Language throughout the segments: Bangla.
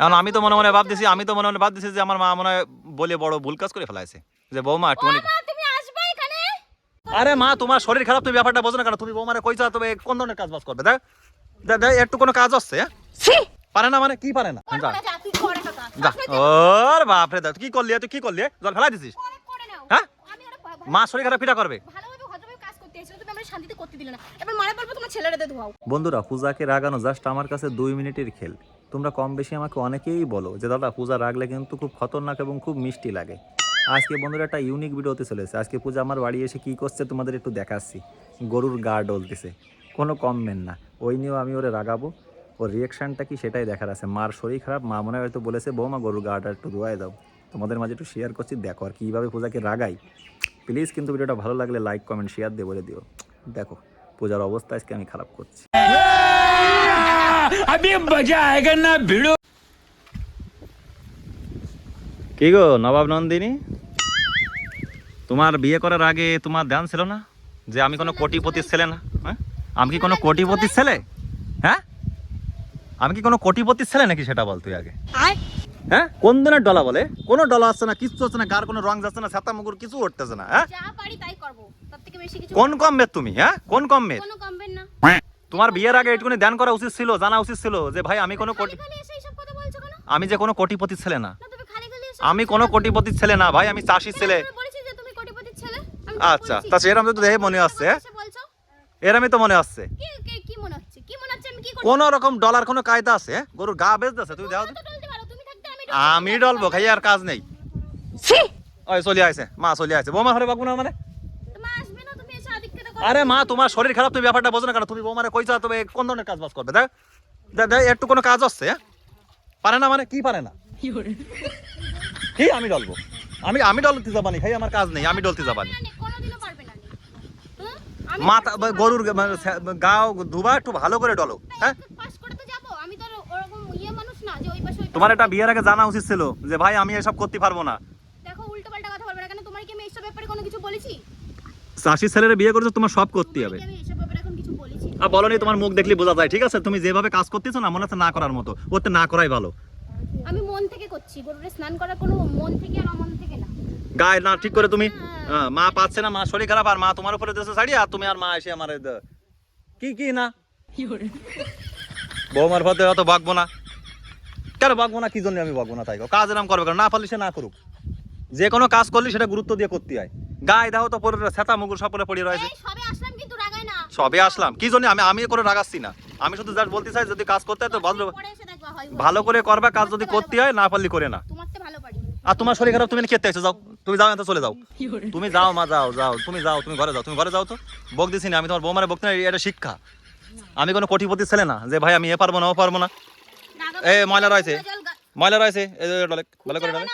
এখন আমি তো মনে মনে ভাবতেছি আমি তো মনে মনে ভাবতেছি যে আমার মা মনে হয় বলে বড় ভুল কাজ করে ফেলাইছে। যে বৌমা একটুখানি তুমি আসবে এখানে? আরে মা তোমার শরীর খারাপ তুমি ব্যাপারটা বোঝো না কেন? তুমি বৌমারে কইছো তবে কোন ধরনের কাজ বাজ করবে? দেখ দেখ, দেখ, একটু কোনো কাজ হচ্ছে হ্যাঁ? ছি! পারে না মানে? কি পারে না? যা। না, যা তুই ঘরে ওর বাপরে দেখ কি করলি তুই কি করলি? জল ফেলাই দিছিস? পরে করে নাও। হ্যাঁ? মা শরীর খারাপ পিঠা করবে। ভালোভাবে ভদ্রভাবে কাজ করতে এসেছিল তুমি আমরা শান্তিতে করতে দিলে না। এবার মারা বলব তোমার ছেলেরাতে ধোয়াও। বন্ধুরা পূজাকে রাগানো জাস্ট আমার কাছে দুই মিনিটের খেল। তোমরা কম বেশি আমাকে অনেকেই বলো যে, দাদা, পূজা রাগলে কিন্তু খুব খতরনাক এবং খুব মিষ্টি লাগে। আজকে বন্ধুরা একটা ইউনিক ভিডিওতে চলেছে। আজকে পূজা আমার বাড়ি এসে কী করছে তোমাদের একটু দেখাচ্ছি। গরুর গা ডলতেছে। কোনো কমবেন না। ওই নিয়েও আমি ওরে রাগাবো। ওর রিয়েকশনটা কি সেটাই দেখার আছে। মার শরীর খারাপ, মা মনে হয়তো বলেছে, বৌমা, গরুর গাটা একটু ধোয়াই দাও। তোমাদের মাঝে একটু শেয়ার করছি, দেখো আর কীভাবে পূজাকে রাগাই। প্লিজ কিন্তু ভিডিওটা ভালো লাগলে লাইক কমেন্ট শেয়ার দিয়ে বলে দিও। দেখো, পূজার অবস্থা আজকে আমি খারাপ করছি। अभी मजा आएगा ना भिड़ो কি গো নবাব নন্দিনী তোমার বিয়ে করার আগে তোমার ধ্যান ছিল না যে আমি কোনো কোটিপতির ছেলে না হ্যাঁ আমি কি কোনো কোটিপতির ছেলে হ্যাঁ আমি কি কোনো কোটিপতির ছেলে নাকি সেটা বল তুই আগে আয় হ্যাঁ কোন দিনের ডলা বলে কোনো ডলা আসছে না কিচ্ছু হচ্ছে না গার কোনো রং যাচ্ছে না ছাতা মুগুর কিছু উঠতেছে না হ্যাঁ যা পারি তাই করবো তার থেকে বেশি কিছু কোন কম মেয়ে তুমি হ্যাঁ কোন কম মেয়ে কোনো কমবেন না তোমার বিয়ের আগে একটুখানি ধ্যান করা উচিত ছিল জানা উচিত ছিল যে ভাই আমি কোনো কোটি আমি যে কোনো কোটিপতির ছেলে না। আমি কোনো কোটিপতির ছেলে না ভাই আমি চাষির ছেলে। আচ্ছা তা সেরকম তো দেখে মনে আসছে? এরমই তো মনে আসছে। কোন রকম ডলার কোনো কায়দা আছে? গরুর গা বেচতেছে দাও তুমি থাকতে আমি ডলবো খাই আর কাজ নেই। ওই চলে আইছে। মা চলে আইছে। বৌমা ঘরে বাগবো না মানে তোমা আসবে না তুমি এসে আদিক্ষেতা করো আরে মা তোমার শরীর খারাপ তুমি ব্যাপারটা বোঝো না কেন। তুমি বৌমারে কইছো তবে কোন ধরনের কাজ বাজ করবে? দেখ দেখ, দেখ, একটু কোনো কাজ হচ্ছে হ্যাঁ? পারে না মানে? কি পারে না? কি আমি ডলবো। আমি আমি ডলতে যাবানি খাই আমার কাজ নেই আমি ডলতে যাবানি না না কোনোদিনও পারবে না। হুম? আমি মাথা গরুর গা- মানে গাও ধুবা একটু ভালো করে ডলো হ্যাঁ? ইয়ে মানুষ না যে ওই পাশে ওই পাশে- তোমার এটা বিয়ের আগে জানা উচিত ছিল যে ভাই আমি এসব করতে পারব না। দেখো উল্টো পাল্টা কথা বলবে না কেন? তোমার কি আমি এইসব ব্যাপারে কোনো কিছু বলেছি? চাষির ছেলেরা বিয়ে করছ তোমার সব করতে হবে। আর বলনি তোমার মুখ দেখলে বোঝা যায় ঠিক আছে? তুমি যেভাবে কাজ করতেছো না মনে হচ্ছে না করার মতো। ওতে না করাই ভালো। আমি মন থেকে করছি গরুরে স্নান করার কোনো মন থেকে আর অমন থেকে না। গায়ে না ঠিক করে তুমি মা পাচ্ছে না মা শরীর খারাপ আর মা তোমার উপরে দেশে ছাড়ি আর তুমি আর মা এসে আমার কি কি না? বৌমার পথে অত বাগবো না। কেন বাগবো না? কি জন্য আমি বাগবো না তাই? কাজ এরম করবে? না পারলে সে না করুক। যে কোনো কাজ করলে সেটা গুরুত্ব দিয়ে করতে হয়। গায়ে দাও তো পরে সেতা মুগুর সব পরে পড়ে রয়েছে। সবে আসলাম কিন্তু রাগাই না। সবে আসলাম। কি জন্য আমি আমি করে রাগাচ্ছি না। আমি শুধু জাস্ট বলতে চাই যদি কাজ করতে হয় তো এসে হয় ভালো করে করবে কাজ যদি করতে হয় না পারলে করে না। আর তোমার শরীর খারাপ তুমি খেতে আছো যাও। তুমি যাও এত চলে যাও। তুমি যাও মা যাও যাও। তুমি যাও তুমি ঘরে যাও। তুমি ঘরে যাও তো। বক দিছি না আমি তোমার বৌমারে বকতে না এটা শিক্ষা। আমি কোনো কোটিপতি ছেলে না যে ভাই আমি এ পারব না ও পারব না। এ ময়লা রয়েছে। ময়লা রয়েছে। ভালো করে ডলে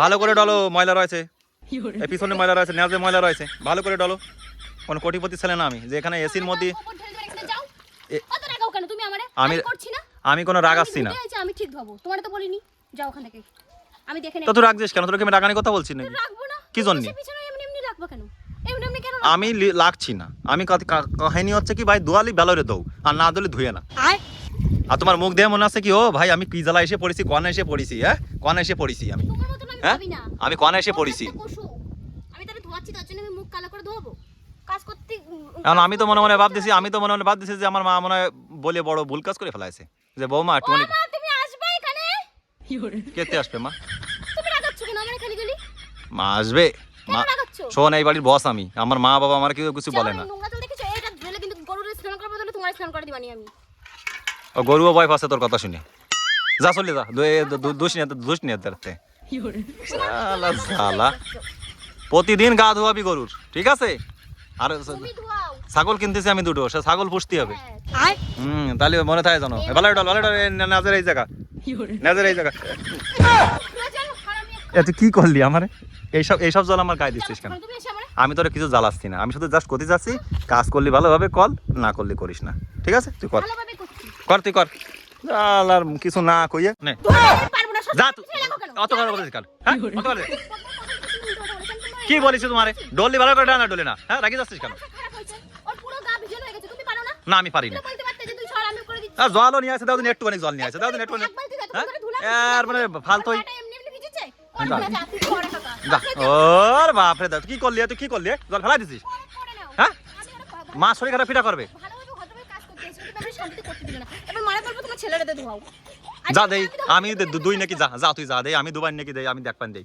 ভালো করে ডলো ময়লা রয়েছে। পিছনে ময়লা রয়েছে নেজে ময়লা রয়েছে ভালো করে ডলো। কোন কোটিপতি ছেলে না আমি যে এখানে এসির মধ্যে আমি- আমি কোনো রাগাচ্ছি না। আমি ঠিক ধোবো তোমার তো বলিনি। যাও ওখান থেকে। আমি দেখে নেব তো তুই রাখছিস কেন? তোকে আমি রাগানি কথা বলছি নাকি? রাখব না। কি জন্যে? পিছনে এমনি এমনি রাখব কেন? এমনি এমনি কেন আমি লাগছি না। আমি কাহিনী হচ্ছে কি ভাই দোয়ালি বেলরে দৌ আর না দলে ধুয়ে না। আর তোমার মুখ দিয়ে মনে আছে কি ও ভাই আমি কি জ্বালা এসে পড়েছি কনে এসে পড়েছি হ্যাঁ? কনে এসে পড়েছি আমি। আমি হ্যাঁ? আমি কনে এসে পড়েছি। তার জন্য আমি মুখ কালো করে ধোয়াবো কাজ করতে এখন আমি তো মনে মনে ভাবতেছি আমি তো মনে মনে ভাবতেছি যে আমার মা মনে হয় বলে বড় ভুল কাজ করে ফেলাইছে। যে বৌমা মা, তুমি আসবে এখানে? কেতে আসবে মা? তুমি রাগাচ্ছ কেন? আমার খালি গলি? মা আসবে। মা শোন এই বাড়ির বস আমি। আমার মা বাবা আমার কেউ কিছু বলে না। নোংরা জল দেখেছ? এটা ধুলে কিন্তু গরুর স্নান করার বদলে তোমার স্নান করে দিবানি আমি। ও গরুও ভয় পাচ্ছে তোর কথা শুনে। যা চলে যা। দুষ নিয়ে দোষ নিয়ে ধরতে। শালা শালা। প্রতিদিন গা ধোয়াবি গরুর ঠিক আছে? আর ছাগল কিনতেছি আমি দুটো সে ছাগল পুষতে হবে। হ্যাঁ হুম তাহলে মনে থাকে জানো। ভালো ডল ভালো ডল নাজের এই জায়গা। নাজের এই জায়গা। তুই কি করলি আমার? এইসব এইসব জল আমার গায়ে দিচ্ছিস কেন? আমি তোরা কিছু জ্বালাচ্ছি না। আমি শুধু জাস্ট করতে যাচ্ছি কাজ করলি ভালোভাবে কল না করলে করিস না। ঠিক আছে? তুই কর। কর তুই কর। আর কিছু না কইয়ে নে। যা তুই? অত কথা বলিস কেন? হ্যাঁ? অত কথা? কি বলিস তোমারে? ডললি ভালো করে ডানা ডলে না। হ্যাঁ রাখি যাচ্ছিস কেন? হয়ে না না আমি পারি না। জলও নিয়ে আসে দাও দিন একটুখানি জল নিয়ে আসে। দাও দিন একটুখানি এক হ্যাঁ? করে আর মানে ফালতু। ফেলে ওর বাপরে দা কি করলি? তুই কি করলি? জল ফেলাই দিছিস? হ্যাঁ? মা শরীর খারাপ ফিটা করবে। না। যা দেই, আমি দুই নাকি যা। যা, তুই যা দেই, আমি দুবার নাকি দেই, আমি দেখবান দেই।